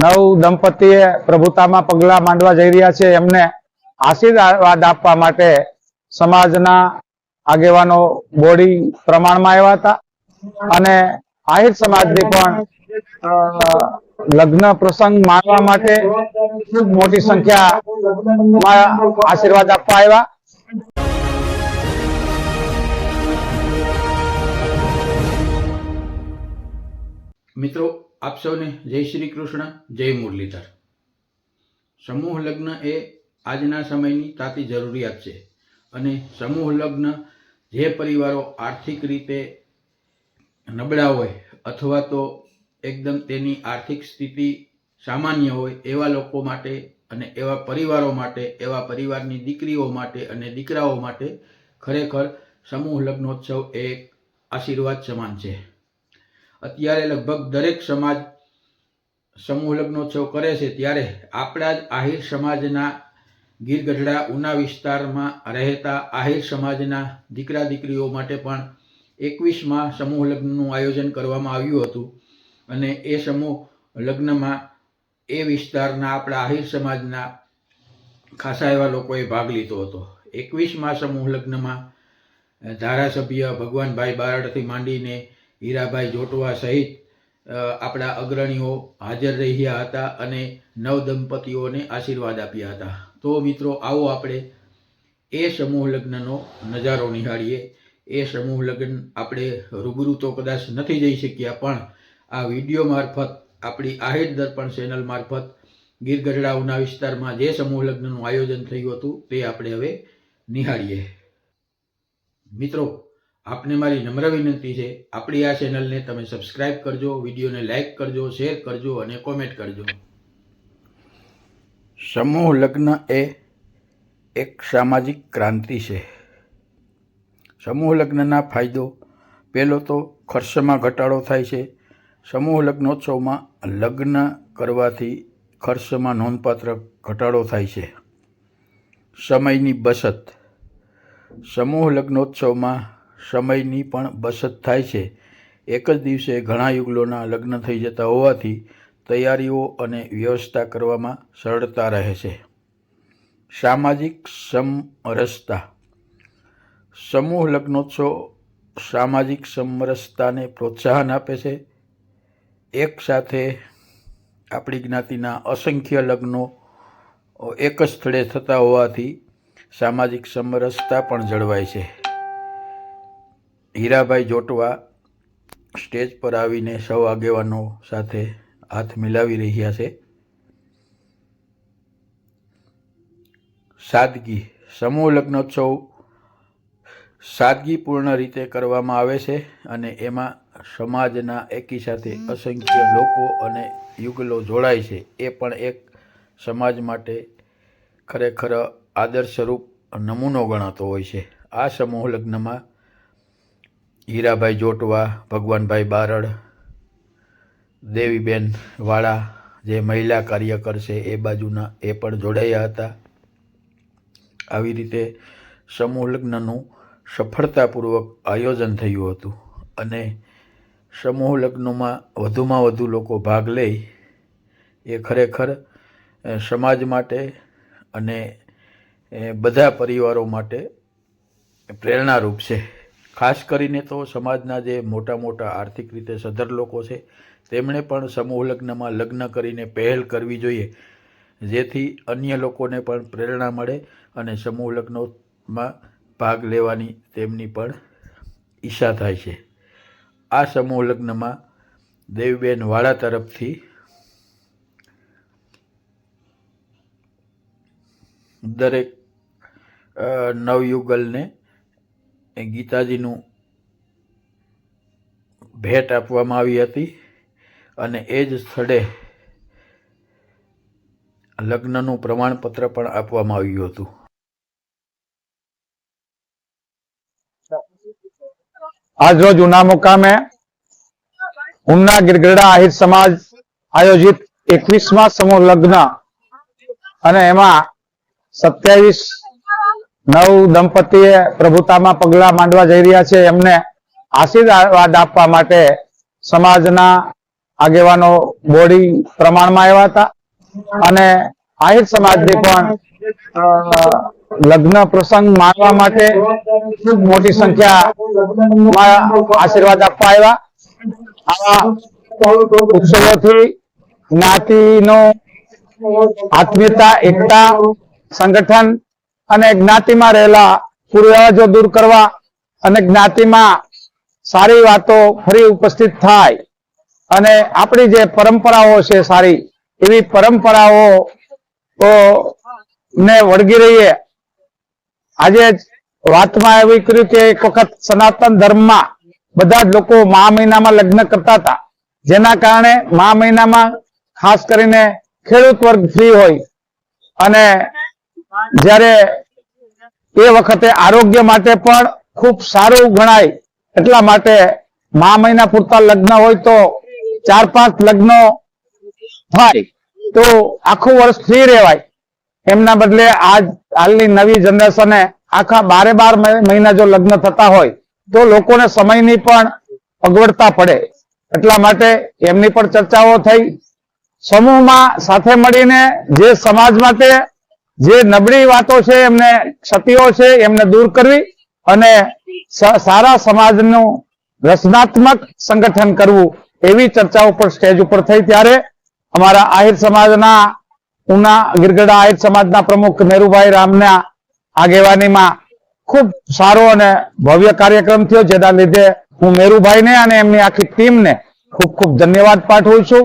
નવ દંપતીએ પ્રભુતામાં પગલા માંડવા જઈ રહ્યા છે. એમને આશીર્વાદ આપવા માટે સમાજના આગેવાનો બોડી પ્રમાણમાં આવ્યા હતા. અને આહિર સમાજની પણ લગ્ન પ્રસંગ માણવા માટે ખૂબ મોટી સંખ્યામાં આશીર્વાદ આપવા આવ્યા. મિત્રો આપ સૌને જય શ્રી કૃષ્ણ, જય મુરલીધર. સમૂહ લગ્ન એ આજના સમયની તાતી જરૂરિયાત છે અને સમૂહ લગ્ન જે પરિવારો આર્થિક રીતે નબળા હોય અથવા તો એકદમ તેની આર્થિક સ્થિતિ સામાન્ય હોય એવા લોકો માટે અને એવા પરિવારો માટે, એવા પરિવારની દીકરીઓ માટે અને દીકરાઓ માટે ખરેખર સમૂહ લગ્નોત્સવ એક આશીર્વાદ સમાન છે. અત્યારે લગભગ દરેક સમાજ સમૂહ લગ્નોત્સવ કરે છે, ત્યારે આપણા જ આહિર સમાજના ગીર ગઢડા ઉના વિસ્તારમાં રહેતા આહિર સમાજના દીકરા દીકરીઓ માટે પણ એકવીસમાં સમૂહ લગ્નનું આયોજન કરવામાં આવ્યું હતું. અને એ સમૂહ લગ્નમાં એ વિસ્તારના આપણા આહિર સમાજના ખાસા એવા લોકોએ ભાગ લીધો હતો. એકવીસમાં સમૂહ લગ્નમાં ધારાસભ્ય ભગવાનભાઈ બારડથી માંડીને હીરાભાઈ જોટવા સહિત આપણા અગ્રણીઓ હાજર રહ્યા હતા અને નવ દંપતીઓને આશીર્વાદ આપ્યા હતા. તો મિત્રો, આવો આપણે એ સમૂહ લગ્નનો નજારો નિહાળીએ. એ સમૂહ લગ્ન આપણે રૂબરૂ તો કદાચ નથી જઈ શક્યા, પણ આ વીડિયો મારફત, આપણી આહિર દર્પણ ચેનલ મારફત, ગીર ગઢડાઉના વિસ્તારમાં જે સમૂહ લગ્નનું આયોજન થયું હતું તે આપણે હવે નિહાળીએ. મિત્રો આપને મારી નમ્ર વિનંતી છે. આપણી આ ચેનલને તમે સબસ્ક્રાઇબ કરજો, વિડીયોને લાઇક કરજો, શેર કરજો અને કોમેન્ટ કરજો. સમૂહ લગ્ન એ એક સામાજિક ક્રાંતિ છે. સમૂહ લગ્નના ફાયદો, પહેલો તો ખર્ચમાં ઘટાડો થાય છે. સમૂહ લગ્નોત્સવમાં લગ્ન કરવાથી ખર્ચમાં નોંધપાત્ર ઘટાડો થાય છે. સમયની બચત. સમૂહ લગ્નોત્સવમાં સમયની પણ બચત થાય છે. એક જ દિવસે ઘણા યુગલોના લગ્ન થઈ જતા હોવાથી તૈયારીઓ અને વ્યવસ્થા કરવામાં સરળતા રહે છે. સામાજિક સમરસતા. સમૂહ લગ્નોત્સવ સામાજિક સમરસતાને પ્રોત્સાહન આપે છે. એક સાથે આપણી જ્ઞાતિના અસંખ્ય લગ્નો એક જ સ્થળે થતા હોવાથી સામાજિક સમરસતા પણ જળવાય છે. હીરાભાઈ જોટવા સ્ટેજ પર આવીને સૌ આગેવાનો સાથે હાથ મિલાવી રહ્યા છે. સાદગી, સમૂહ લગ્નોત્સવ સાદગીપૂર્ણ રીતે કરવામાં આવે છે અને એમાં સમાજના એકી સાથે અસંખ્ય લોકો અને યુગલો જોડાય છે. એ પણ એક સમાજ માટે ખરેખર આદર્શરૂપ નમૂનો ગણાતો હોય છે. આ સમૂહ લગ્નમાં હીરાભાઈ જોટવા, ભગવાનભાઈ બારડ, દેવીબેન વાળા જે મહિલા કાર્યકર છે એ બાજુના એ પણ જોડાયા હતા. આવી રીતે સમૂહ લગ્નનું સફળતાપૂર્વક આયોજન થયું હતું અને સમૂહ લગ્નમાં વધુમાં વધુ લોકો ભાગ લે એ ખરેખર સમાજ માટે અને બધા પરિવારો માટે પ્રેરણારૂપ છે. ખાસ કરીને તો સમાજના જે મોટા મોટા આર્થિક રીતે સધર લોકો છે, તેમણે પણ સમૂહ લગ્નમાં લગ્ન કરીને પહેલ કરવી જોઈએ, જેથી અન્ય લોકોને પણ પ્રેરણા મળે અને સમૂહ લગ્નોમાં ભાગ લેવાની તેમની પણ ઈચ્છા થાય છે. આ સમૂહ લગ્નમાં દેવીબેન વાળા તરફથી દરેક નવયુગલને એ ગીતાજીનું ભેટ આપવામાં આવી હતી અને એ જ સ્થળે લગ્નનું પ્રમાણપત્ર પણ આપવામાં આવ્યું હતું. આજ રોજ ઉના મુકામે ઉના ગિરગડા આહિર સમાજ આયોજિત એકવીસમાં સમૂહ લગ્ન અને એમાં સત્યાવીસ નવ દંપતીએ પ્રભુતામાં પગલા માંડવા જઈ રહ્યા છે. એમને આશીર્વાદ આપવા માટે સમાજના આગેવાનો બોડી પ્રમાણમાં આવ્યા હતા. અને આહિર સમાજની પણ લગ્ન પ્રસંગ માણવા માટે ખૂબ મોટી સંખ્યામાં આશીર્વાદ આપવા આવ્યા. આવા ઉત્સવોથી જ્ઞાતિનો, આત્મીયતા, એકતા, સંગઠન અને જ્ઞાતિમાં રહેલા પૂર્વજો દૂર કરવા અને જ્ઞાતિમાં સારી વાતો ફરી ઉપસ્થિત થાય. અને આપણી જે પરંપરાઓ છે સારી, એવી પરંપરાઓ ને વળગી રહીએ. આજે વાતમાં એવી કર્યું કે એક વખત સનાતન ધર્મમાં બધા જ લોકો મહા મહિનામાં લગ્ન કરતા હતા. જેના કારણે મહા મહિનામાં ખાસ કરીને ખેડૂત વર્ગ ફ્રી હોય. અને જ્યારે એ વખતે આરોગ્ય માટે પણ ખૂબ સારું ગણાય એટલા માટે મા મહિના પૂરતા લગ્ન હોય તો ચાર પાંચ લગ્ન થાય તો આખું વર્ષ ફ્રી રહેવાય. એમના બદલે આજ હાલની નવી જનરેશને આખા બારે બાર મહિ- મહિના જો લગ્ન થતા હોય તો લોકોને સમયની પણ અગવડતા પડે. એટલા માટે એમની પણ ચર્ચાઓ થઈ. સમૂહમાં સાથે મળીને જે સમાજ માટે જે નબળી વાતો છે, એમને ક્ષતિઓ છે, એમને દૂર કરવી અને સારા સમાજનું રચનાત્મક સંગઠન કરવું, એવી ચર્ચાઓ ઉપર સ્ટેજ ઉપર થઈ ત્યારે અમારા આહિર સમાજના, ઉના ગિરગડા આહિર સમાજના પ્રમુખ નેહરુભાઈ રામના આગેવાનીમાં ખૂબ સારો અને ભવ્ય કાર્યક્રમ થયો, જેના લીધે હું મેરુભાઈને અને એમની આખી ટીમને ખૂબ ખૂબ ધન્યવાદ પાઠવું છું.